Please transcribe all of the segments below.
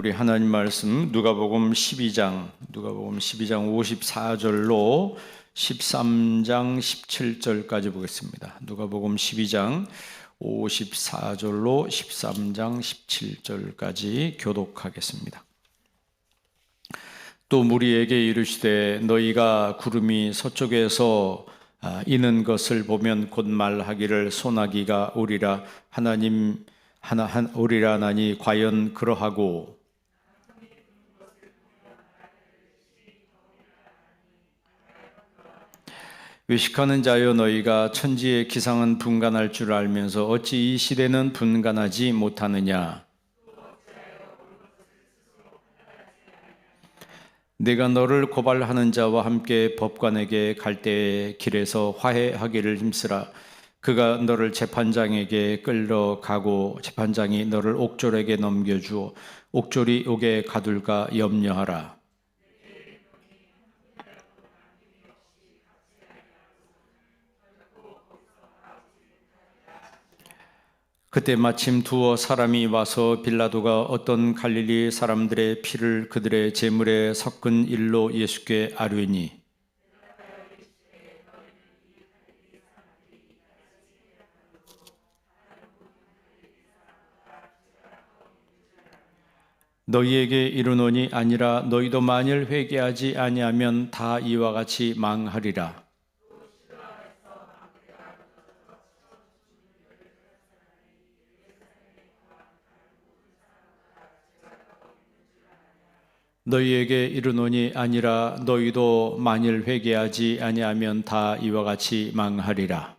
우리 하나님 말씀 누가복음 12장 누가복음 12장 54절로 13장 17절까지 보겠습니다. 누가복음 12장 54절로 13장 17절까지 교독하겠습니다. 또 무리에게 이르시되 너희가 구름이 서쪽에서 아, 이는 것을 보면 곧 말하기를 소나기가 오리라 하나님 하나 한 오리라 나니 과연 그러하고 외식하는 자여 너희가 천지의 기상은 분간할 줄 알면서 어찌 이 시대는 분간하지 못하느냐? 내가 너를 고발하는 자와 함께 법관에게 갈 때에 길에서 화해하기를 힘쓰라. 그가 너를 재판장에게 끌러가고 재판장이 너를 옥졸에게 넘겨주어 옥졸이 옥에 가둘까 염려하라 그때 마침 두어 사람이 와서 빌라도가 어떤 갈릴리 사람들의 피를 그들의 제물에 섞은 일로 예수께 아뢰니. 너희에게 이르노니 아니라 너희도 만일 회개하지 아니하면 다 이와 같이 망하리라 너희에게 이르노니 아니라 너희도 만일 회개하지 아니하면 다 이와 같이 망하리라.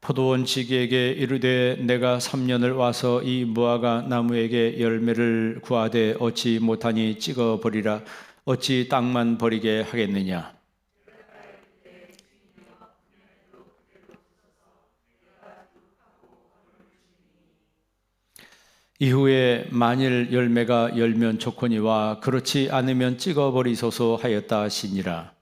포도원 지기에게 이르되 내가 3년을 와서 이 무화과 나무에게 열매를 구하되 얻지 못하니 찍어 버리라 어찌 땅만 버리게 하겠느냐 이후에 만일 열매가 열면 좋거니와 그렇지 않으면 찍어버리소서 하였다 하시니라.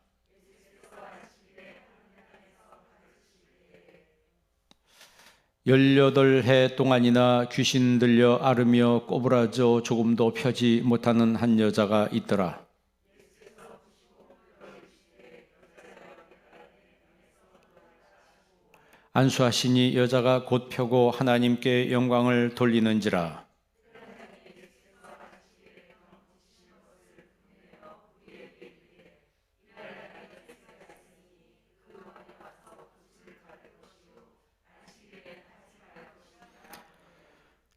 열여덟 해 동안이나 귀신 들려 앓으며 꼬부라져 조금도 펴지 못하는 한 여자가 있더라. 안수하시니 여자가 곧 펴고 하나님께 영광을 돌리는지라.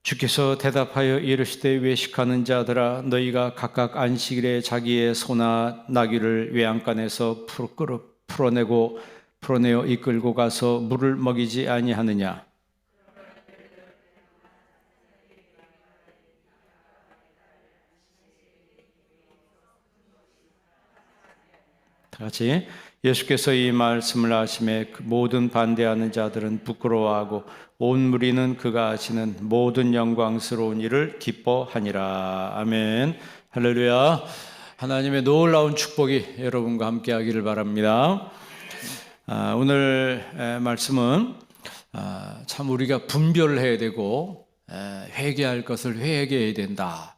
주께서 대답하여 이르시되 외식하는 자들아 너희가 각각 안식일에 자기의 소나 나귀를 외양간에서 풀어내고 풀어내어 이끌고 가서 물을 먹이지 아니하느냐? 다 같이 예수께서 이 말씀을 하심에 그 모든 반대하는 자들은 부끄러워하고 온 무리는 그가 하시는 모든 영광스러운 일을 기뻐하니라. 아멘. 할렐루야. 하나님의 놀라운 축복이 여러분과 함께 하기를 바랍니다. 아, 오늘 에, 말씀은 아, 참 우리가 분별해야 되고 에, 회개할 것을 회개해야 된다.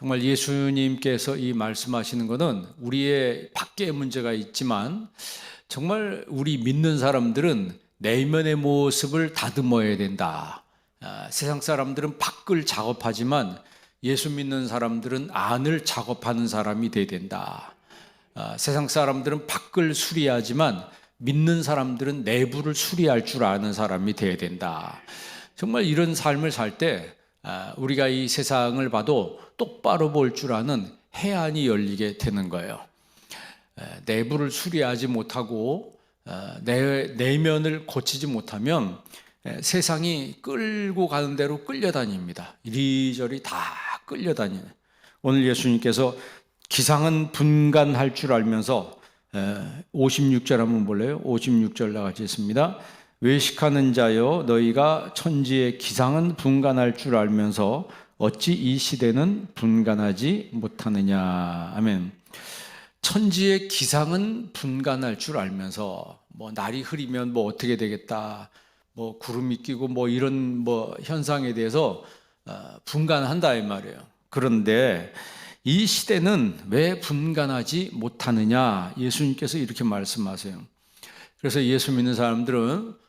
정말 예수님께서 이 말씀하시는 것은 우리의 밖에 문제가 있지만 정말 우리 믿는 사람들은 내면의 모습을 다듬어야 된다. 아, 세상 사람들은 밖을 작업하지만 예수 믿는 사람들은 안을 작업하는 사람이 돼야 된다. 아, 세상 사람들은 밖을 수리하지만 믿는 사람들은 내부를 수리할 줄 아는 사람이 돼야 된다. 정말 이런 삶을 살때 아, 우리가 이 세상을 봐도 똑바로 볼 줄 아는 해안이 열리게 되는 거예요. 내부를 수리하지 못하고 어, 내, 내면을 고치지 못하면 세상이 끌고 가는 대로 끌려다닙니다. 이리저리 다 끌려다니는. 오늘 예수님께서 기상은 분간할 줄 알면서 56절 한번 볼래요? 56절 나같이 있습니다. 외식하는 자여 너희가 천지의 기상은 분간할 줄 알면서 어찌 이 시대는 분간하지 못하느냐. 아멘. 천지의 기상은 분간할 줄 알면서 뭐 날이 흐리면 뭐 어떻게 되겠다. 뭐 구름이 끼고 뭐 이런 뭐 현상에 대해서 어, 분간한다 이 말이에요. 그런데 이 시대는 왜 분간하지 못하느냐? 예수님께서 이렇게 말씀하세요. 그래서 예수 믿는 사람들은 에,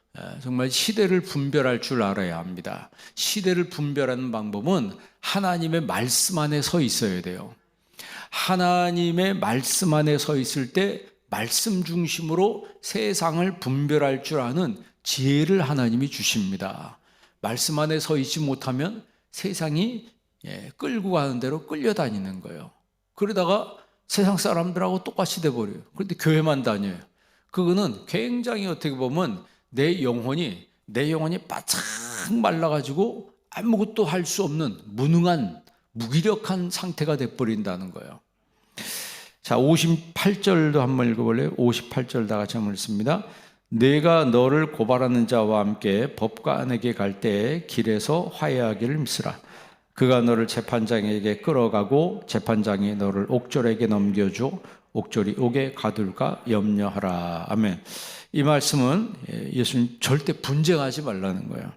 정말 시대를 분별할 줄 알아야 합니다. 시대를 분별하는 방법은 하나님의 말씀 안에 서 있어야 돼요. 하나님의 말씀 안에 서 있을 때 말씀 중심으로 세상을 분별할 줄 아는 지혜를 하나님이 주십니다. 말씀 안에 서 있지 못하면 세상이 예, 끌고 가는 대로 끌려다니는 거예요. 그러다가 세상 사람들하고 똑같이 돼버려요. 그런데 교회만 다녀요. 그거는 굉장히 어떻게 보면 내 영혼이 내 영혼이 바짝 말라가지고 아무것도 할 수 없는 무능한 무기력한 상태가 돼버린다는 거예요. 자, 58절도 한번 읽어볼래요? 58절 다 같이 한번 읽습니다. 내가 너를 고발하는 자와 함께 법관에게 갈때 길에서 화해하기를 믿으라. 그가 너를 재판장에게 끌어가고 재판장이 너를 옥졸에게 넘겨줘 옥졸이 옥에 가둘까 염려하라. 아멘. 이 말씀은 예수님 절대 분쟁하지 말라는 거예요.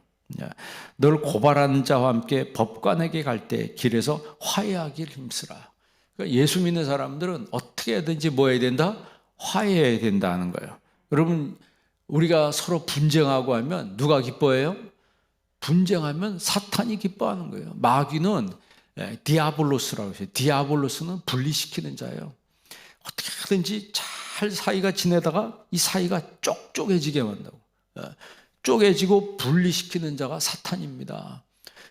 너를 고발하는 자와 함께 법관에게 갈 때 길에서 화해하기를 힘쓰라. 그러니까 예수 믿는 사람들은 어떻게 해야든지 뭐 해야 된다? 화해해야 된다는 거예요. 여러분, 우리가 서로 분쟁하고 하면 누가 기뻐해요? 분쟁하면 사탄이 기뻐하는 거예요. 마귀는 예, 디아볼로스라고 해요. 디아볼로스는 분리시키는 자예요. 어떻게 하든지 잘 사이가 지내다가 이 사이가 쪽쪽해지게 만다고. 예, 쪼개지고 분리시키는 자가 사탄입니다.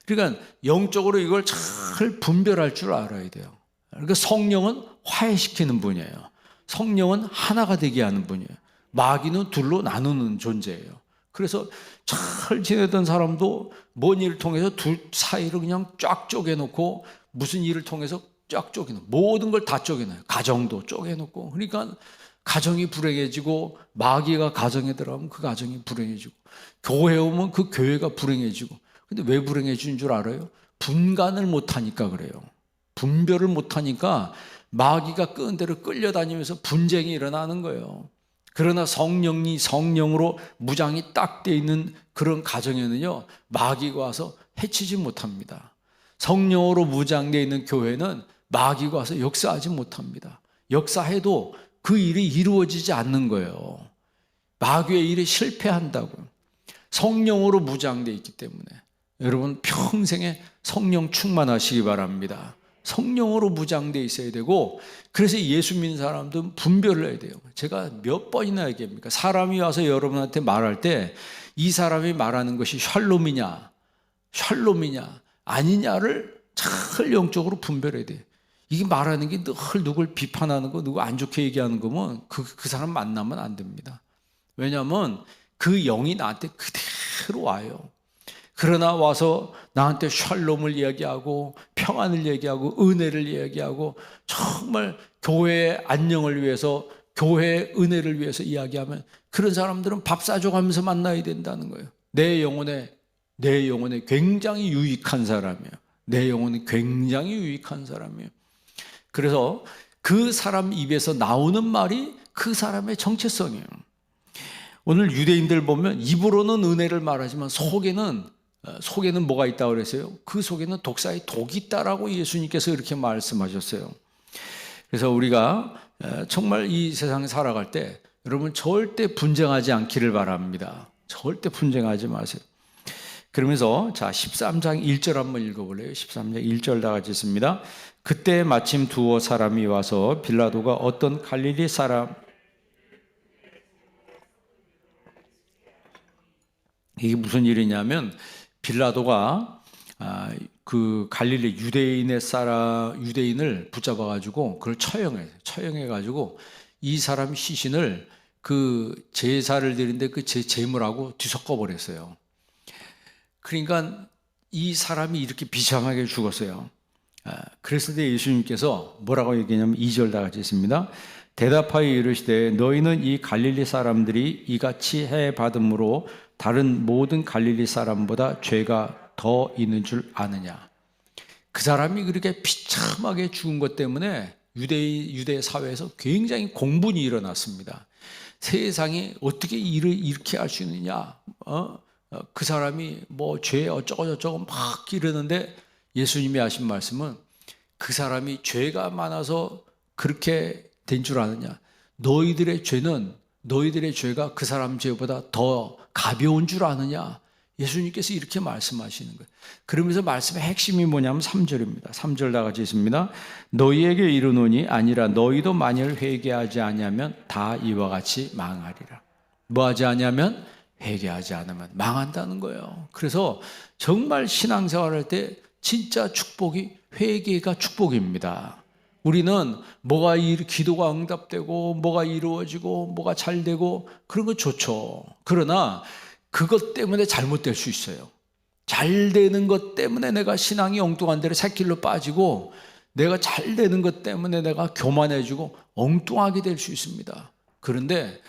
그러니까 영적으로 이걸 잘 분별할 줄 알아야 돼요. 그러니까 성령은 화해시키는 분이에요. 성령은 하나가 되게 하는 분이에요. 마귀는 둘로 나누는 존재예요. 그래서 잘 지내던 사람도 뭔 일을 통해서 둘 사이를 그냥 쫙 쪼개놓고 무슨 일을 통해서 쫙 쪼개놓고 모든 걸 다 쪼개놔요. 가정도 쪼개놓고 그러니까 가정이 불행해지고 마귀가 가정에 들어가면 그 가정이 불행해지고 교회 오면 그 교회가 불행해지고 근데 왜 불행해지는 줄 알아요? 분간을 못하니까 그래요. 분별을 못하니까 마귀가 끄는 대로 끌려다니면서 분쟁이 일어나는 거예요. 그러나 성령이 성령으로 무장이 딱 돼 있는 그런 가정에는요, 마귀가 와서 해치지 못합니다. 성령으로 무장되어 있는 교회는 마귀가 와서 역사하지 못합니다. 역사해도 그 일이 이루어지지 않는 거예요. 마귀의 일이 실패한다고. 성령으로 무장되어 있기 때문에. 여러분 평생에 성령 충만하시기 바랍니다. 성령으로 무장되어 있어야 되고 그래서 예수 믿는 사람들은 분별을 해야 돼요. 제가 몇 번이나 얘기합니까? 사람이 와서 여러분한테 말할 때 이 사람이 말하는 것이 샬롬이냐, 샬롬이냐, 아니냐를 잘 영적으로 분별해야 돼요. 이게 말하는 게 늘 누굴 비판하는 거, 누구 안 좋게 얘기하는 거면 그, 그 사람 만나면 안 됩니다. 왜냐하면 그 영이 나한테 그대로 와요. 그러나 와서 나한테 샬롬을 이야기하고 평안을 얘기하고 은혜를 이야기하고 정말 교회의 안녕을 위해서 교회의 은혜를 위해서 이야기하면 그런 사람들은 밥 사줘가면서 만나야 된다는 거예요. 내 영혼에 내 영혼에 굉장히 유익한 사람이에요. 내 영혼에 굉장히 유익한 사람이에요. 그래서 그 사람 입에서 나오는 말이 그 사람의 정체성이에요. 오늘 유대인들 보면 입으로는 은혜를 말하지만 속에는 어, 속에는 뭐가 있다고 그랬어요? 그 속에는 독사의 독이 있다라고 예수님께서 이렇게 말씀하셨어요. 그래서 우리가 어, 정말 이 세상에 살아갈 때 여러분 절대 분쟁하지 않기를 바랍니다. 절대 분쟁하지 마세요. 그러면서 자 13장 1절 한번 읽어볼래요? 13장 1절 다 같이 있습니다. 그때 마침 두어 사람이 와서 빌라도가 어떤 갈릴리 사람 이게 무슨 일이냐면 빌라도가 아, 그 갈릴리 유대인의 사람 유대인을 붙잡아 가지고 그걸 처형해 처형해 가지고 이 사람 시신을 그 제사를 드린데 그 제 제물하고 뒤섞어 버렸어요. 그러니까 이 사람이 이렇게 비참하게 죽었어요. 아, 그랬을 때 예수님께서 뭐라고 얘기냐면 2절 다 같이 있습니다. 대답하여 이르시되 너희는 이 갈릴리 사람들이 이같이 해 받음으로 다른 모든 갈릴리 사람보다 죄가 더 있는 줄 아느냐. 그 사람이 그렇게 비참하게 죽은 것 때문에 유대 유대 사회에서 굉장히 공분이 일어났습니다. 세상에 어떻게 일을 이렇게 할 수 있느냐? 어? 어, 그 사람이 뭐 죄 어쩌고 저쩌고 막 이러는데 예수님이 하신 말씀은 그 사람이 죄가 많아서 그렇게 된 줄 아느냐? 너희들의 죄는 너희들의 죄가 그 사람 죄보다 더 가벼운 줄 아느냐? 예수님께서 이렇게 말씀하시는 거예요. 그러면서 말씀의 핵심이 뭐냐면 3절입니다. 3절 다 같이 있습니다. 너희에게 이르노니 아니라 너희도 만일 회개하지 아니하면 다 이와 같이 망하리라. 뭐 하지 아니하면 회개하지 않으면 망한다는 거예요. 그래서 정말 신앙생활할 때 진짜 축복이 회개가 축복입니다. 우리는 뭐가 일, 기도가 응답되고 뭐가 이루어지고 뭐가 잘 되고 그런 거 좋죠. 그러나 그것 때문에 잘못될 수 있어요. 잘 되는 것 때문에 내가 신앙이 엉뚱한 데로 새길로 빠지고 내가 잘 되는 것 때문에 내가 교만해지고 엉뚱하게 될 수 있습니다. 그런데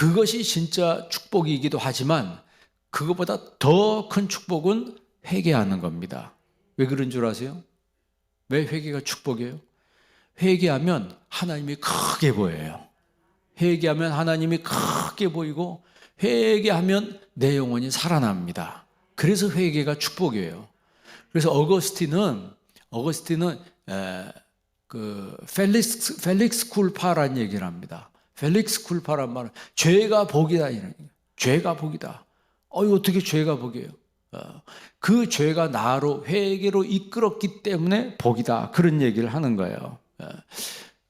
그것이 진짜 축복이기도 하지만 그것보다 더 큰 축복은 회개하는 겁니다. 왜 그런 줄 아세요? 왜 회개가 축복이에요? 회개하면 하나님이 크게 보여요. 회개하면 하나님이 크게 보이고 회개하면 내 영혼이 살아납니다. 그래서 회개가 축복이에요. 그래서 어거스틴은 어거스틴은 에, 그 펠릭스 펠릭스 쿨파라는 얘기를 합니다. 펠릭스 쿨파란 말은 죄가 복이다 이런 죄가 복이다. 어 어떻게 죄가 복이에요? 어, 그 죄가 나로 회개로 이끌었기 때문에 복이다 그런 얘기를 하는 거예요. 어,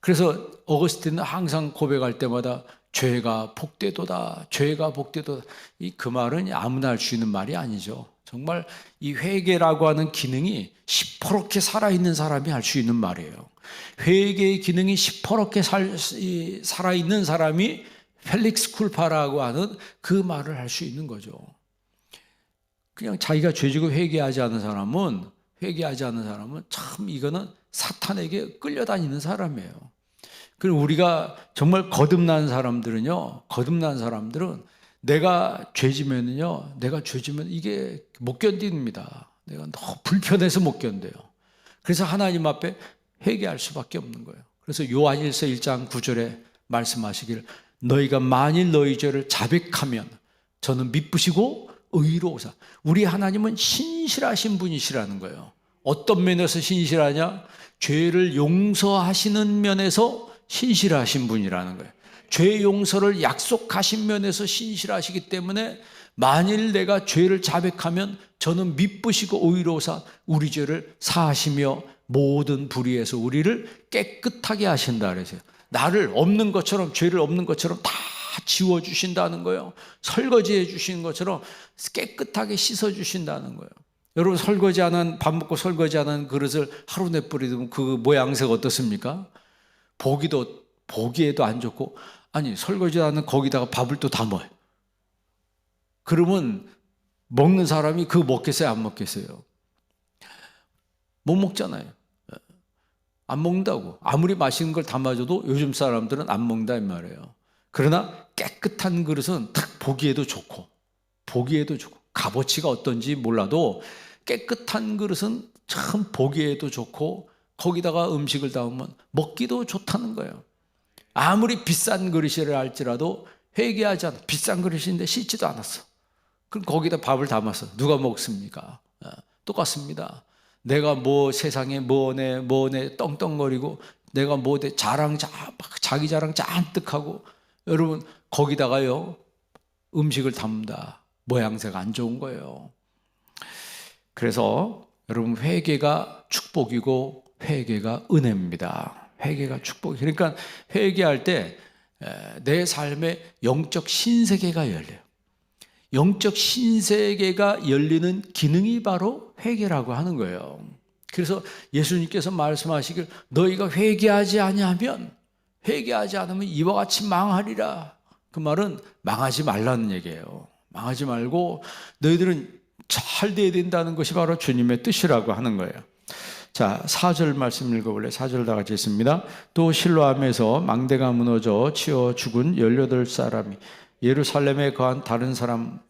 그래서 어거스틴은 항상 고백할 때마다 죄가 복되도다, 죄가 복되도다. 이 그 말은 아무나 할 수 있는 말이 아니죠. 정말 이 회개라고 하는 기능이 시퍼렇게 살아있는 사람이 할 수 있는 말이에요. 회개의 기능이 시퍼렇게 살, 살아있는 사람이 펠릭스 쿨파라고 하는 그 말을 할 수 있는 거죠. 그냥 자기가 죄지고 회개하지 않은 사람은 회개하지 않는 사람은 참 이거는 사탄에게 끌려다니는 사람이에요. 그리고 우리가 정말 거듭난 사람들은요, 거듭난 사람들은 내가 죄지면은요, 내가 죄지면 이게 못 견딥니다. 내가 너무 불편해서 못 견뎌요. 그래서 하나님 앞에 회개할 수밖에 없는 거예요. 그래서 요한일서 1장 9절에 말씀하시길 너희가 만일 너희 죄를 자백하면 저는 미쁘시고 의로우사. 우리 하나님은 신실하신 분이시라는 거예요. 어떤 면에서 신실하냐? 죄를 용서하시는 면에서 신실하신 분이라는 거예요. 죄 용서를 약속하신 면에서 신실하시기 때문에 만일 내가 죄를 자백하면 저는 미쁘시고 의로우사 우리 죄를 사하시며 모든 불의에서 우리를 깨끗하게 하신다 그러세요. 나를 없는 것처럼 죄를 없는 것처럼 다 지워 주신다는 거예요. 설거지해 주시는 것처럼 깨끗하게 씻어 주신다는 거예요. 여러분 설거지하는 밥 먹고 설거지하는 그릇을 하루 내버리면 그 모양새가 어떻습니까? 보기도 보기에도 안 좋고 아니 설거지 하는 거기다가 밥을 또 담아요. 그러면 먹는 사람이 그 먹겠어요, 안 먹겠어요? 못 먹잖아요. 안 먹는다고. 아무리 맛있는 걸 담아줘도 요즘 사람들은 안 먹는다 이 말이에요. 그러나 깨끗한 그릇은 딱 보기에도 좋고, 보기에도 좋고, 값어치가 어떤지 몰라도 깨끗한 그릇은 참 보기에도 좋고, 거기다가 음식을 담으면 먹기도 좋다는 거예요. 아무리 비싼 그릇이라 할지라도 회개하지 않아. 비싼 그릇인데 씻지도 않았어. 그럼 거기다 밥을 담았어. 누가 먹습니까? 똑같습니다. 내가 뭐 세상에 뭐네 뭐네 떵떵거리고 내가 뭐내 자랑 자, 자기 자랑 잔뜩 하고 여러분 거기다가요 음식을 담다 모양새가 안 좋은 거예요. 그래서 여러분 회개가 축복이고 회개가 은혜입니다. 회개가 축복. 그러니까 회개할 때 내 삶의 영적 신세계가 열려요. 영적 신세계가 열리는 기능이 바로 회개라고 하는 거예요. 그래서 예수님께서 말씀하시길 너희가 회개하지 아니하면 회개하지 않으면 이와 같이 망하리라. 그 말은 망하지 말라는 얘기예요. 망하지 말고 너희들은 잘 돼야 된다는 것이 바로 주님의 뜻이라고 하는 거예요. 자, 4절 말씀 읽어볼래? 4절 다 같이 있습니다. 또 실로암에서 망대가 무너져 치어 죽은 18사람이 예루살렘에 거한 다른 사람.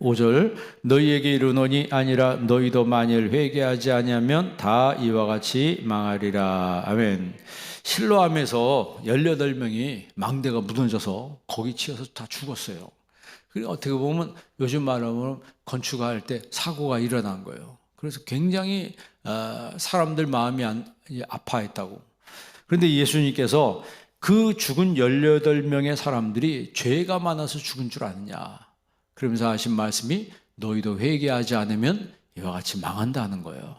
5절 너희에게 이르노니 아니라 너희도 만일 회개하지 아니하면 다 이와 같이 망하리라. 아멘. 실로암에서 18명이 망대가 무너져서 거기 치여서 다 죽었어요. 그리고 어떻게 보면 요즘 말하면 건축할 때 사고가 일어난 거예요 그래서 굉장히 어, 사람들 마음이 아파했다고 그런데 예수님께서 그 죽은 18명의 사람들이 죄가 많아서 죽은 줄 아느냐 그러면서 하신 말씀이 너희도 회개하지 않으면 이와 같이 망한다는 거예요.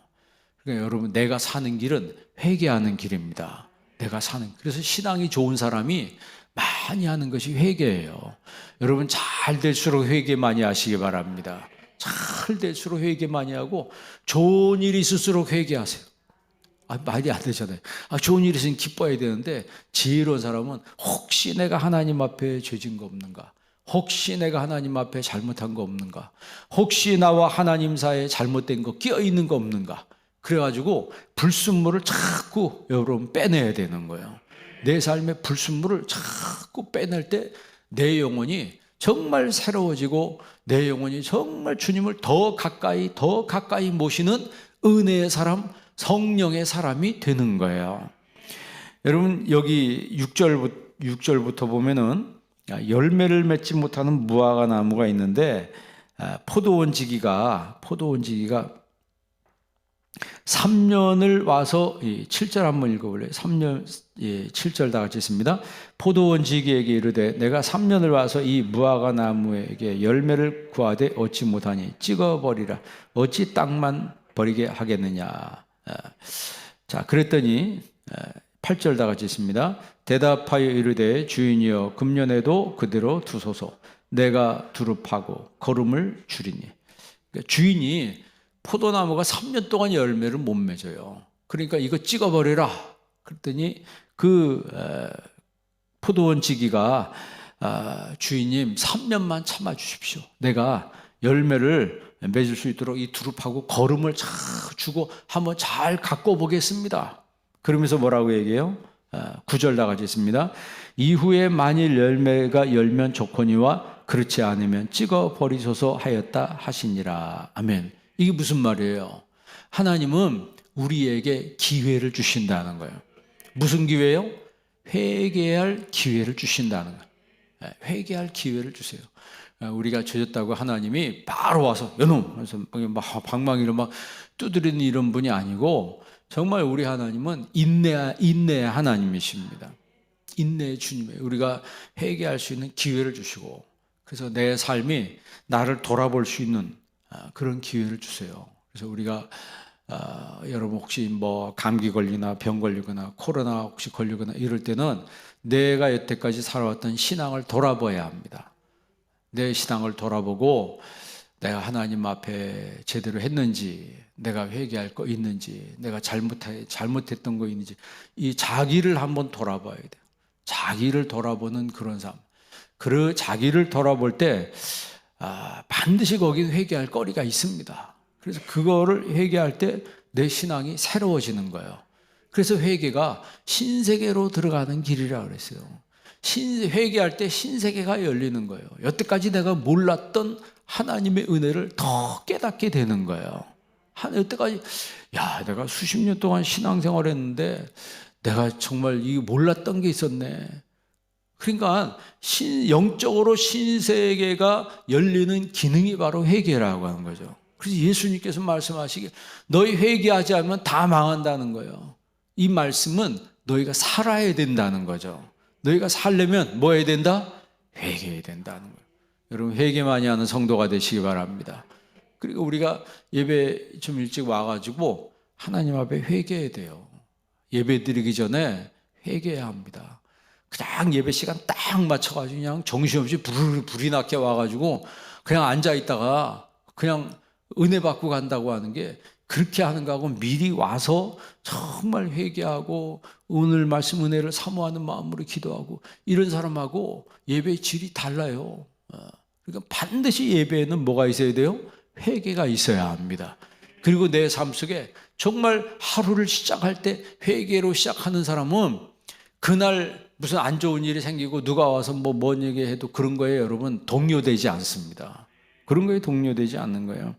그러니까 여러분 내가 사는 길은 회개하는 길입니다. 내가 사는 그래서 신앙이 좋은 사람이 많이 하는 것이 회개예요. 여러분 잘 될수록 회개 많이 하시기 바랍니다. 잘 될수록 회개 많이 하고 좋은 일이 있을수록 회개하세요. 아, 말이 안 되잖아요. 아, 좋은 일이 있으면 기뻐해야 되는데 지혜로운 사람은 혹시 내가 하나님 앞에 죄진 거 없는가? 혹시 내가 하나님 앞에 잘못한 거 없는가? 혹시 나와 하나님 사이에 잘못된 거 끼어 있는 거 없는가? 그래가지고 불순물을 자꾸 여러분 빼내야 되는 거예요. 내 삶의 불순물을 자꾸 빼낼 때 내 영혼이 정말 새로워지고 내 영혼이 정말 주님을 더 가까이 더 가까이 모시는 은혜의 사람, 성령의 사람이 되는 거예요. 여러분 여기 6절부터 6절부터 보면은 열매를 맺지 못하는 무화과 나무가 있는데 아, 포도원 지기가 포도원 지기가 3년을 와서 7절 한번 읽어볼래요? 3년 예, 7절 다 같이 있습니다. 포도원 지기에게 이르되 내가 3년을 와서 이 무화과 나무에게 열매를 구하되 얻지 못하니 찍어버리라. 어찌 땅만 버리게 하겠느냐. 아, 자, 그랬더니 8절 다 같이 있습니다. 대답하여 이르되 주인이여 금년에도 그대로 두소서 내가 두릅하고 걸음을 줄이니 그러니까 주인이 포도나무가 3년 동안 열매를 못 맺어요. 그러니까 이거 찍어버려라. 그랬더니 그 포도원 지기가 아, 주인님 3년만 참아 주십시오. 내가 열매를 맺을 수 있도록 이 두릅하고 걸음을 잘 주고 한번 잘 갖고 보겠습니다. 그러면서 뭐라고 얘기해요? 아, 구절 나가지 있습니다. 이후에 만일 열매가 열면 좋거니와 그렇지 않으면 찍어 버리소서 하였다 하시니라. 아멘. 이게 무슨 말이에요? 하나님은 우리에게 기회를 주신다는 거예요. 무슨 기회요? 회개할 기회를 주신다는 거예요. 네, 회개할 기회를 주세요. 아, 우리가 죄졌다고 하나님이 바로 와서 여놈 그래서 막 방망이로 막 두드리는 이런 분이 아니고 정말 우리 하나님은 인내 인내 하나님이십니다. 인내 주님의 우리가 회개할 수 있는 기회를 주시고 그래서 내 삶이 나를 돌아볼 수 있는 아, 그런 기회를 주세요. 그래서 우리가 어, 여러분 혹시 뭐 감기 걸리나 병 걸리거나 코로나 혹시 걸리거나 이럴 때는 내가 여태까지 살아왔던 신앙을 돌아봐야 합니다. 내 신앙을 돌아보고 내가 하나님 앞에 제대로 했는지, 내가 회개할 거 있는지, 내가 잘못해, 잘못했던 거 있는지, 이 자기를 한번 돌아봐야 돼요. 자기를 돌아보는 그런 삶. 그 자기를 돌아볼 때, 아, 반드시 거기 회개할 거리가 있습니다. 그래서 그거를 회개할 때 내 신앙이 새로워지는 거예요. 그래서 회개가 신세계로 들어가는 길이라 그랬어요. 신, 회개할 때 신세계가 열리는 거예요. 여태까지 내가 몰랐던 하나님의 은혜를 더 깨닫게 되는 거예요. 한, 여태까지, 야, 내가 수십 년 동안 신앙생활 했는데 내가 정말 이 몰랐던 게 있었네. 그러니까 신, 영적으로 신세계가 열리는 기능이 바로 회개라고 하는 거죠. 그래서 예수님께서 말씀하시길 너희 회개하지 않으면 다 망한다는 거예요. 이 말씀은 너희가 살아야 된다는 거죠. 너희가 살려면 뭐 해야 된다? 회개해야 된다는 거예요. 여러분 회개 많이 하는 성도가 되시기 바랍니다. 그리고 우리가 예배 좀 일찍 와가지고 하나님 앞에 회개해야 돼요. 예배 드리기 전에 회개해야 합니다. 그냥 예배 시간 딱 맞춰가지고 그냥 정신없이 불, 불이 나게 와가지고 그냥 앉아 있다가 그냥 은혜 받고 간다고 하는 게 그렇게 하는 거하고 미리 와서 정말 회개하고 오늘 말씀 은혜를 사모하는 마음으로 기도하고 이런 사람하고 예배의 질이 달라요. 어. 그러니까 반드시 예배에는 뭐가 있어야 돼요? 회개가 있어야 합니다. 그리고 내 삶 속에 정말 하루를 시작할 때 회개로 시작하는 사람은 그날 무슨 안 좋은 일이 생기고 누가 와서 뭐 뭔 얘기 해도 그런 거에 여러분 동요되지 않습니다. 그런 거에 동료되지 않는 거예요.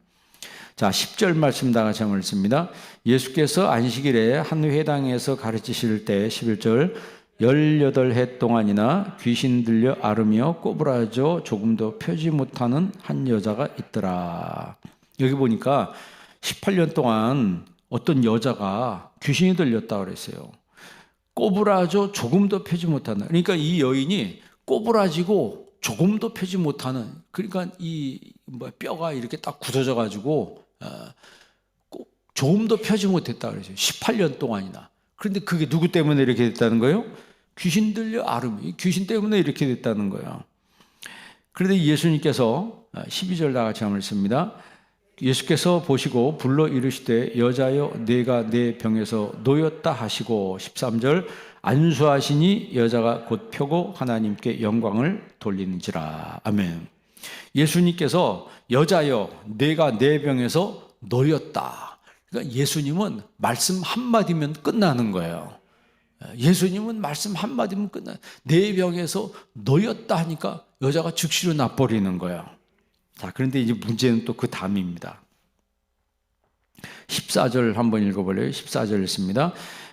자, 10절 말씀 다 같이 한번 읽습니다. 예수께서 안식일에 한 회당에서 가르치실 때 11절 18해 동안이나 귀신 들려 앓으며 꼬부라져 조금도 펴지 못하는 한 여자가 있더라. 여기 보니까 18년 동안 어떤 여자가 귀신이 들렸다 그랬어요. 꼬부라져 조금도 펴지 못하는. 그러니까 이 여인이 꼬부라지고 조금도 펴지 못하는. 그러니까 이 뭐 뼈가 이렇게 딱 굳어져 가지고 어, 꼭 조금도 펴지 못했다 그러죠. 18년 동안이나. 그런데 그게 누구 때문에 이렇게 됐다는 거예요? 귀신 들려 아름이 귀신 때문에 이렇게 됐다는 거예요. 그런데 예수님께서 12절 다 같이 한번 읽습니다. 예수께서 보시고 불러 이르시되 여자여 내가 내 병에서 놓였다 하시고 13절 안수하시니 여자가 곧 펴고 하나님께 영광을 돌리는지라 아멘. 예수님께서 여자여 내가 내 병에서 놓였다. 그러니까 예수님은 말씀 한마디면 끝나는 거예요. 예수님은 말씀 한마디면 끝나. 내 병에서 놓였다 하니까 여자가 즉시로 납버리는 거예요. 자, 그런데 이제 문제는 또 그 다음입니다. 14절 한번 읽어볼래요? 14절 읽습니다.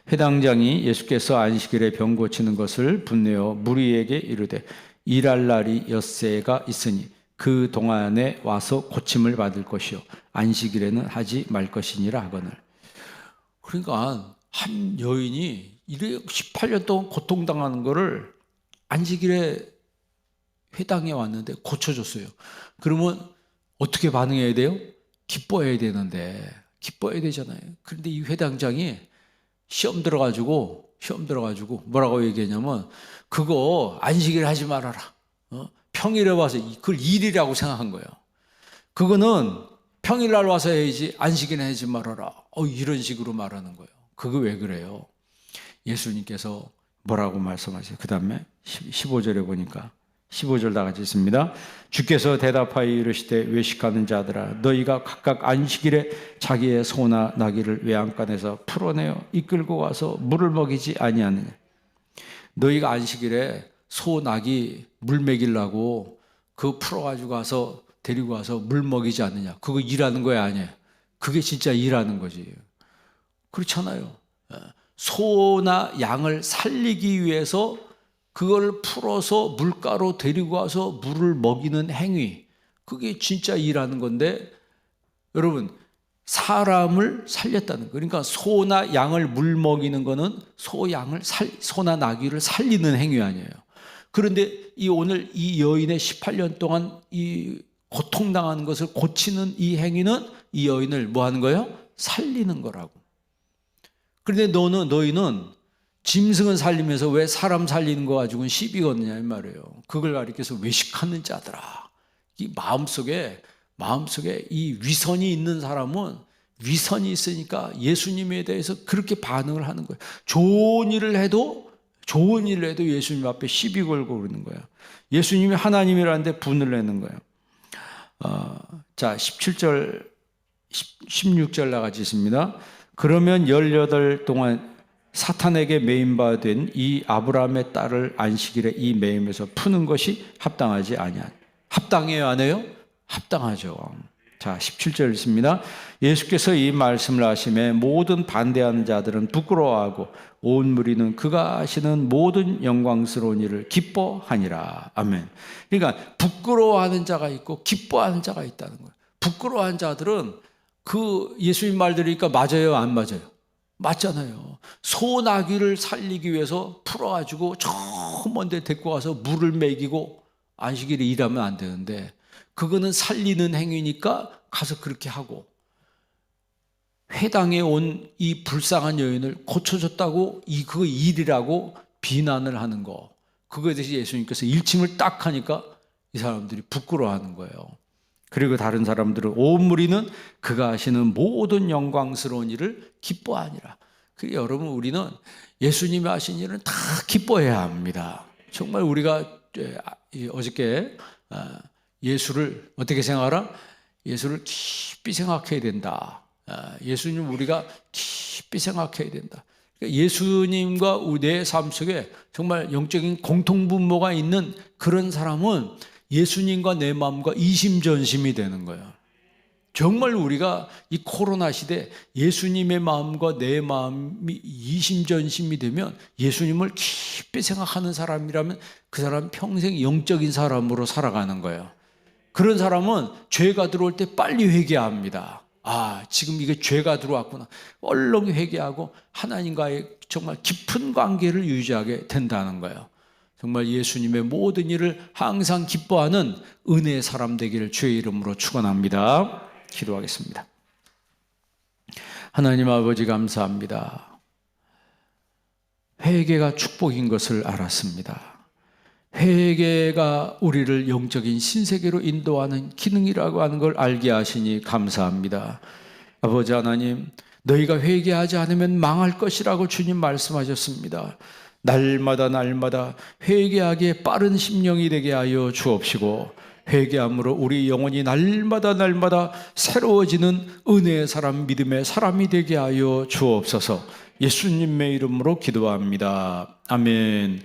회당장이 예수께서 안식일에 병 고치는 것을 분내어 무리에게 이르되 일할 날이 엿새가 있으니 그 동안에 와서 고침을 받을 것이요 안식일에는 하지 말 것이니라 하거늘. 그러니까 한 여인이 이래 18년 동안 고통당하는 거를 안식일에 회당에 왔는데 고쳐줬어요. 그러면 어떻게 반응해야 돼요? 기뻐해야 되는데 기뻐해야 되잖아요. 그런데 이 회당장이 시험 들어가지고 시험 들어가지고 뭐라고 얘기했냐면 그거 안식일 하지 말아라. 어? 평일에 와서 그걸 일이라고 생각한 거예요. 그거는 평일날 와서 해야지 안식일에 하지 말아라. 어, 이런 식으로 말하는 거예요. 그거 왜 그래요? 예수님께서 뭐라고 말씀하세요? 그 다음에 15절에 보니까 15절 다 같이 있습니다. 주께서 대답하여 이르시되 외식하는 자들아 너희가 각각 안식일에 자기의 소나 나귀를 외양간에서 풀어내어 이끌고 가서 물을 먹이지 아니하느냐? 너희가 안식일에 소 나귀 물 먹이려고 그 풀어가지고 가서 데리고 와서 물 먹이지 않느냐? 그거 일하는 거야 아니에요 그게 진짜 일하는 거지. 그렇잖아요. 소나 양을 살리기 위해서 그걸 풀어서 물가로 데리고 와서 물을 먹이는 행위. 그게 진짜 일하는 건데 여러분 사람을 살렸다는 거. 그러니까 소나 양을 물 먹이는 거는 소 양을 살 소나 나귀를 살리는 행위 아니에요. 그런데 이 오늘 이 여인의 18년 동안 이 고통당하는 것을 고치는 이 행위는 이 여인을 뭐 하는 거예요? 살리는 거라고. 그런데 너는 너희는 짐승은 살리면서 왜 사람 살리는 거 가지고는 시비 걷느냐 이 말이에요. 그걸 가리켜서 외식하는 자들아. 이 마음속에 마음속에 이 위선이 있는 사람은 위선이 있으니까 예수님에 대해서 그렇게 반응을 하는 거예요. 좋은 일을 해도 좋은 일을 해도 예수님 앞에 시비 걸고 그러는 거예요. 예수님이 하나님이라는데 분을 내는 거예요. 어, 자, 17절, 16절 나같이 있습니다. 그러면 18 동안 사탄에게 매임받은 이 아브라함의 딸을 안식일에 이 매임에서 푸는 것이 합당하지 아니한. 합당해요, 안 해요? 합당하죠. 자, 17절 있습니다. 예수께서 이 말씀을 하심에 모든 반대하는 자들은 부끄러워하고 온 무리는 그가 하시는 모든 영광스러운 일을 기뻐하니라. 아멘. 그러니까 부끄러워하는 자가 있고 기뻐하는 자가 있다는 거예요. 부끄러워하는 자들은 그 예수님 말 들으니까 맞아요, 안 맞아요? 맞잖아요. 소나귀를 살리기 위해서 풀어가지고 저 먼데 데리고 가서 물을 먹이고 안식일에 일하면 안 되는데 그거는 살리는 행위니까 가서 그렇게 하고 회당에 온 이 불쌍한 여인을 고쳐줬다고 이 그거 일이라고 비난을 하는 거 그거에 대해서 예수님께서 일침을 딱 하니까 이 사람들이 부끄러워하는 거예요. 그리고 다른 사람들은 온 무리는 그가 하시는 모든 영광스러운 일을 기뻐하니라. 그 여러분 우리는 예수님이 하신 일은 다 기뻐해야 합니다. 정말 우리가 어저께 아, 예수를 어떻게 생각하라? 예수를 깊이 생각해야 된다. 아, 예수님 우리가 깊이 생각해야 된다. 그러니까 예수님과 내 삶 속에 정말 영적인 공통분모가 있는 그런 사람은 예수님과 내 마음과 이심전심이 되는 거예요. 정말 우리가 이 코로나 시대 예수님의 마음과 내 마음이 이심전심이 되면 예수님을 깊이 생각하는 사람이라면 그 사람 평생 영적인 사람으로 살아가는 거예요. 그런 사람은 죄가 들어올 때 빨리 회개합니다. 아, 지금 이게 죄가 들어왔구나. 얼렁 회개하고 하나님과의 정말 깊은 관계를 유지하게 된다는 거예요. 정말 예수님의 모든 일을 항상 기뻐하는 은혜의 사람 되기를 주의 이름으로 축원합니다. 기도하겠습니다. 하나님 아버지 감사합니다. 회개가 축복인 것을 알았습니다. 회개가 우리를 영적인 신세계로 인도하는 기능이라고 하는 걸 알게 하시니 감사합니다. 아버지 하나님, 너희가 회개하지 않으면 망할 것이라고 주님 말씀하셨습니다. 날마다 날마다 회개하기에 빠른 심령이 되게 하여 주옵시고 회개함으로 우리 영혼이 날마다 날마다 새로워지는 은혜의 사람 믿음의 사람이 되게 하여 주옵소서. 예수님의 이름으로 기도합니다. 아멘.